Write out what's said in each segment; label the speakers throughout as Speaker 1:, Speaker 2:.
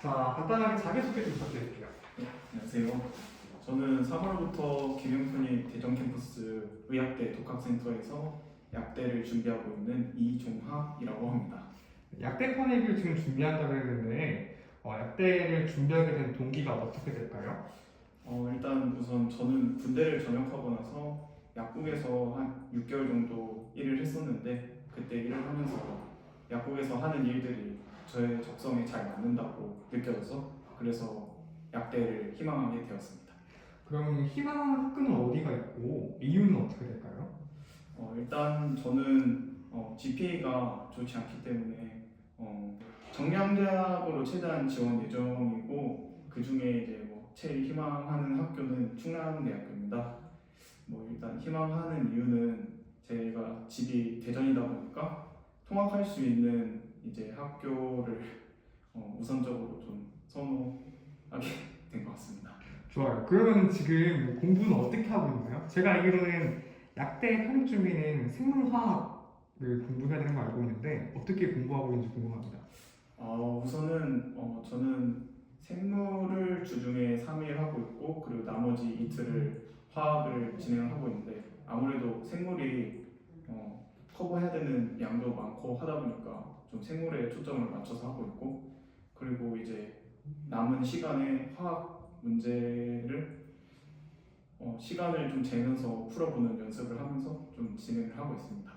Speaker 1: 자, 간단하게 자기소개 좀 부탁드릴게요.
Speaker 2: 안녕하세요. 저는 3월부터 김영순이 대전 캠퍼스 의학대 독학센터에서 약대를 준비하고 있는 이종학이라고 합니다.
Speaker 1: 약대 편입을 지금 준비한다고 했는데 어, 약대를 준비하게 된 동기가 어떻게 될까요?
Speaker 2: 어, 일단 우선 저는 군대를 전역하고 나서 약국에서 한 6개월 정도 일을 했었는데 그때 일을 하면서 약국에서 하는 일들이 저의 적성에 잘 맞는다고 느껴져서 그래서 약대를 희망하게 되었습니다.
Speaker 1: 그럼 희망하는 학교는 어디가 있고 이유는 어떻게 될까요?
Speaker 2: 어, 일단 저는 어, GPA가 좋지 않기 때문에 어, 정량대학으로 최대한 지원 예정이고 그 중에 이제 뭐 제일 희망하는 학교는 충남대학교입니다. 뭐 일단 희망하는 이유는 제가 집이 대전이다 보니까 통학할 수 있는 이제 학교를 어, 우선적으로 좀 선호하게 된 것 같습니다.
Speaker 1: 좋아요. 그러면 지금 공부는 어떻게 하고 있나요? 제가 알기로는 약대 편입 준비는 생물화학을 공부해야 되는 거 알고 있는데 어떻게 공부하고 있는지 궁금합니다.
Speaker 2: 어, 우선은 어, 저는 생물을 주중에 3일 하고 있고 그리고 나머지 이틀을 화학을 진행을 하고 있는데 아무래도 생물이 어, 커버해야 되는 양도 많고 하다 보니까 좀 생물에 초점을 맞춰서 하고 있고 그리고 이제 남은 시간에 화학 문제를 어, 시간을 좀 재면서 풀어보는 연습을 하면서 좀 진행을 하고 있습니다.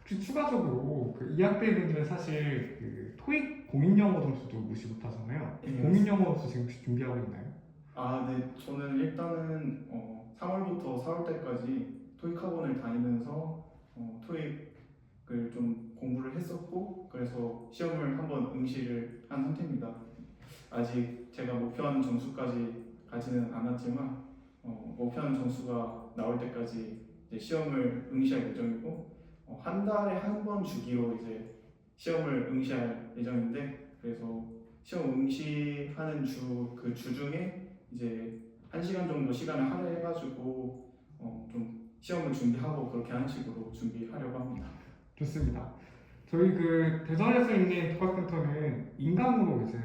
Speaker 1: 혹시 추가적으로 그 이학대 분들은 사실 그 토익 공인 영어 점수도 무시 못하잖아요.
Speaker 2: 예,
Speaker 1: 공인 영어 점수 지금 혹시 준비하고 있나요?
Speaker 2: 아, 네. 저는 일단은 어, 3월부터 4월 때까지 토익 학원을 다니면서 어, 토익을 좀 공부를 했었고 그래서 시험을 한번 응시를 한 상태입니다. 아직 제가 목표하는 점수까지 가지는 않았지만 어, 목표하는 점수가 나올 때까지 시험을 응시할 예정이고 어, 한 달에 한 번 주기로 이제 시험을 응시할 예정인데 그래서 시험 응시하는 주 그주 중에 이제 한 시간 정도 시간을 할애해가지고 어, 좀 시험을 준비하고 그렇게 하는 식으로 준비하려고 합니다.
Speaker 1: 좋습니다. 저희 그 대전에서 있는 독학센터는 인강으로 이제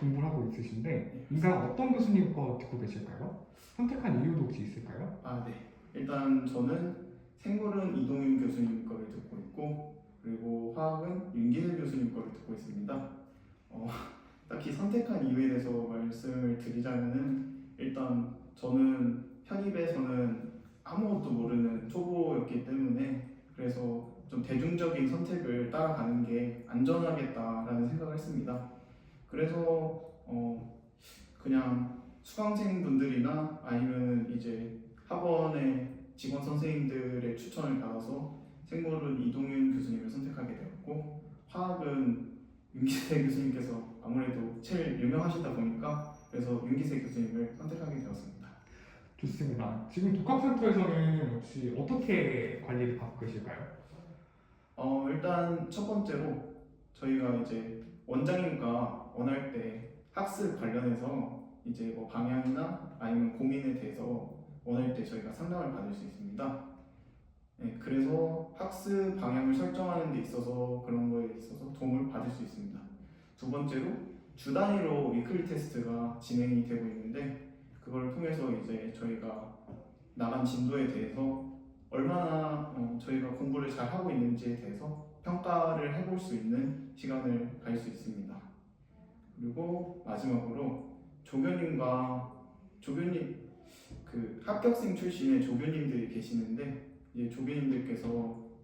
Speaker 1: 공부를 하고 있으신데 인강 어떤 교수님 거 듣고 계실까요? 선택한 이유도 혹시 있을까요?
Speaker 2: 아, 네. 일단 저는 생물은 이동윤 교수님 거를 듣고 있고 그리고 화학은 윤기세 교수님 거를 듣고 있습니다. 어, 딱히 선택한 이유에 대해서 말씀을 드리자면은 일단 저는 편입에서는 아무것도 모르는 초보였기 때문에 그래서 좀 대중적인 선택을 따라가는 게 안전하겠다라는 생각을 했습니다. 그래서 어 그냥 수강생분들이나 아니면 이제 학원의 직원 선생님들의 추천을 받아서 생물은 이동윤 교수님을 선택하게 되었고 화학은 윤기세 교수님께서 아무래도 제일 유명하시다 보니까 그래서 윤기세 교수님을 선택하게 되었습니다.
Speaker 1: 좋습니다. 지금 독학센터에서는 혹시 어떻게 관리를 받고 계실까요?
Speaker 2: 어 일단 첫 번째로 저희가 이제 원장님과 원할 때 학습 관련해서 이제 뭐 방향이나 아니면 고민에 대해서 원할 때 저희가 상담을 받을 수 있습니다. 네, 그래서 학습 방향을 설정하는 데 있어서 그런 거에 있어서 도움을 받을 수 있습니다. 두 번째로 주 단위로 위클리 테스트가 진행이 되고 있는데 그걸 통해서 이제 저희가 나간 진도에 대해서 얼마나 어, 저희가 공부를 잘 하고 있는지에 대해서 평가를 해볼 수 있는 시간을 가질 수 있습니다. 그리고 마지막으로 조교님과 조교님 그 합격생 출신의 조교님들이 계시는데 이제 조교님들께서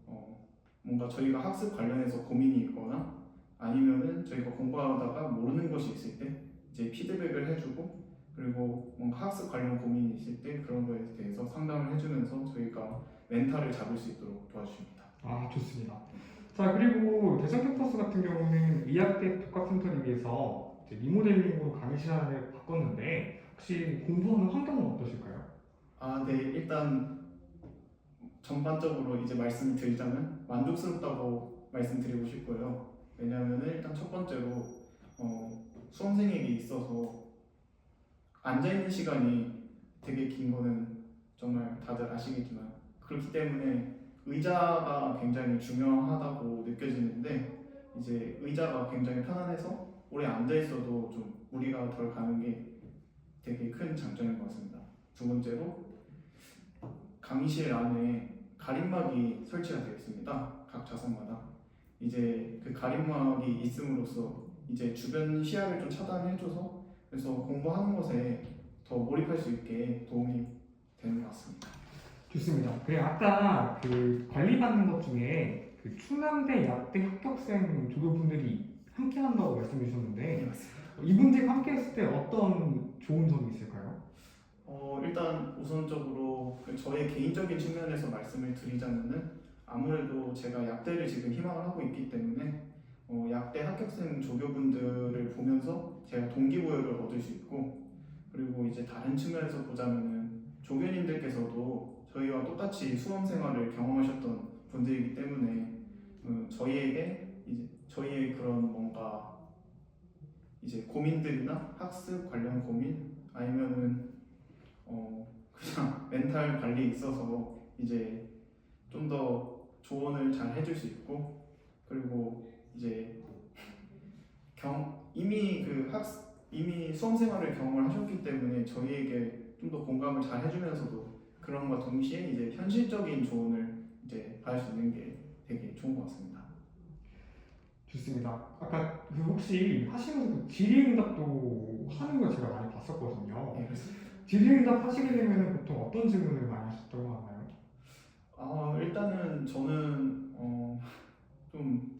Speaker 2: 어, 뭔가 저희가 학습 관련해서 고민이 있거나 아니면은 저희가 공부하다가 모르는 것이 있을 때 이제 피드백을 해주고 그리고 뭔가 학습 관련 고민이 있을 때 그런 거에 대해서 상담을 해주면서 저희가 멘탈을 잡을 수 있도록 도와주십니다.
Speaker 1: 아 좋습니다. 자 그리고 대전 캠퍼스 같은 경우는 의학대 독학센터를 위해서 리모델링으로 강의 시간을 바꿨는데 혹시 공부하는 환경은 어떠실까요?
Speaker 2: 아, 네. 일단 전반적으로 이제 말씀을 드리자면 만족스럽다고 말씀드리고 싶고요. 왜냐하면 일단 첫 번째로 어, 수험생에게 있어서 앉아 있는 시간이 되게 긴 거는 정말 다들 아시겠지만 그렇기 때문에 의자가 굉장히 중요하다고 느껴지는데 이제 의자가 굉장히 편안해서 오래 앉아 있어도 좀 무리가 덜 가는 게 되게 큰 장점인 것 같습니다. 두 번째로 강의실 안에 가림막이 설치가 되어 있습니다. 각 좌석마다 이제 그 가림막이 있음으로써 이제 주변 시야를 좀 차단해줘서 그래서 공부하는 것에 더 몰입할 수 있게 도움이 되는 것 같습니다.
Speaker 1: 좋습니다. 그리고 아까 그 관리받는 것 중에 그 충남대 약대 합격생 조교분들이 함께 한다고 말씀해 주셨는데
Speaker 2: 네.
Speaker 1: 이분들과 함께 했을 때 어떤 좋은 점이 있을까요?
Speaker 2: 어, 일단 우선적으로 그 저의 개인적인 측면에서 말씀을 드리자면은 아무래도 제가 약대를 지금 희망을 하고 있기 때문에 어, 약대 합격생 조교분들을 보면서 제가 동기부여를 얻을 수 있고 그리고 이제 다른 측면에서 보자면은 조교님들께서도 저희와 똑같이 수험 생활을 경험하셨던 분들이기 때문에 음, 저희에게 이제 저희의 그런 뭔가 이제 고민들이나 학습 관련 고민 아니면은 어 그냥 멘탈 관리에 있어서 이제 좀더 조언을 잘 해줄 수 있고 그리고 이제 경 이미 그 학습 이미 수험 생활을 경험을 하셨기 때문에 저희에게 좀 더 공감을 잘 해주면서도 그런과 동시에 이제 현실적인 조언을 이제 받을 수 있는 게 되게 좋은 것 같습니다.
Speaker 1: 좋습니다. 아까 그 혹시 하시면서 그 질의응답도 하는 걸 제가 많이 봤었거든요.
Speaker 2: 네.
Speaker 1: 질의응답 하시게 되면 보통 어떤 질문을 많이 하셨던 거 같나요?
Speaker 2: 아 일단은 저는 어, 좀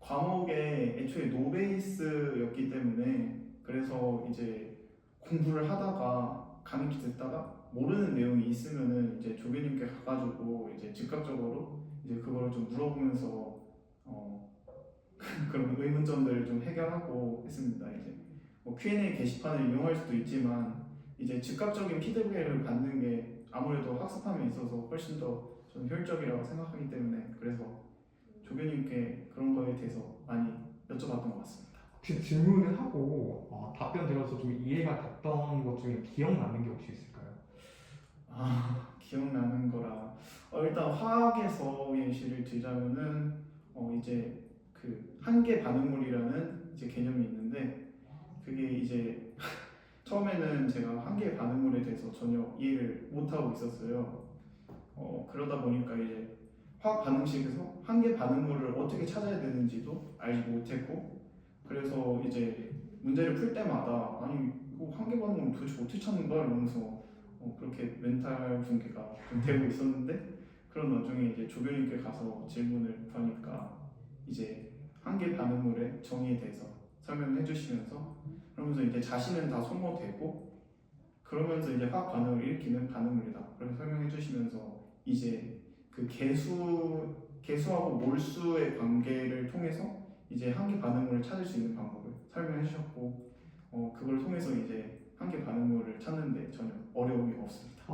Speaker 2: 과목에 애초에 노베이스였기 때문에 그래서 이제 공부를 하다가 강의 듣다가 모르는 내용이 있으면은 이제 조교님께 가가지고 이제 즉각적으로 이제 그거를 좀 물어보면서 어 그런 의문점들을 좀 해결하고 했습니다. 이제 뭐 Q&A 게시판을 이용할 수도 있지만 이제 즉각적인 피드백을 받는 게 아무래도 학습함에 있어서 훨씬 더 저는 효율적이라고 생각하기 때문에 그래서 조교님께 그런 거에 대해서 많이 여쭤봤던 것 같습니다.
Speaker 1: 혹시 질문을 하고 어, 답변 들어서 좀 이해가 됐던 것 중에 기억나는 게 혹시 있을까요?
Speaker 2: 아 기억나는 거라 어, 일단 화학에서 예시를 들자면은 어, 이제 그 한계 반응물이라는 이제 개념이 있는데 그게 이제 처음에는 제가 한계 반응물에 대해서 전혀 이해를 못 하고 있었어요. 어, 그러다 보니까 이제 화학 반응식에서 한계 반응물을 어떻게 찾아야 되는지도 알지 못했고 그래서 이제 문제를 풀 때마다 아니 한계 반응물 도대체 어떻게 찾는 거야 이러면서 어, 그렇게 멘탈 붕괴가 좀 되고 있었는데 그런 와중에 이제 조교님께 가서 질문을 하니까 이제 한계 반응물의 정의에 대해서 설명을 해주시면서 그러면서 이제 자신은 다 소모되고 그러면서 이제 화학 반응을 일으키는 반응물이다 그렇게 설명해 주시면서 이제 그 개수 개수하고 몰수의 관계를 통해서 이제 한계 반응물을 찾을 수 있는 방법을 설명해 주셨고 어, 그걸 통해서 이제 한계 반응물을 찾는데 전혀 어려움이 없습니다.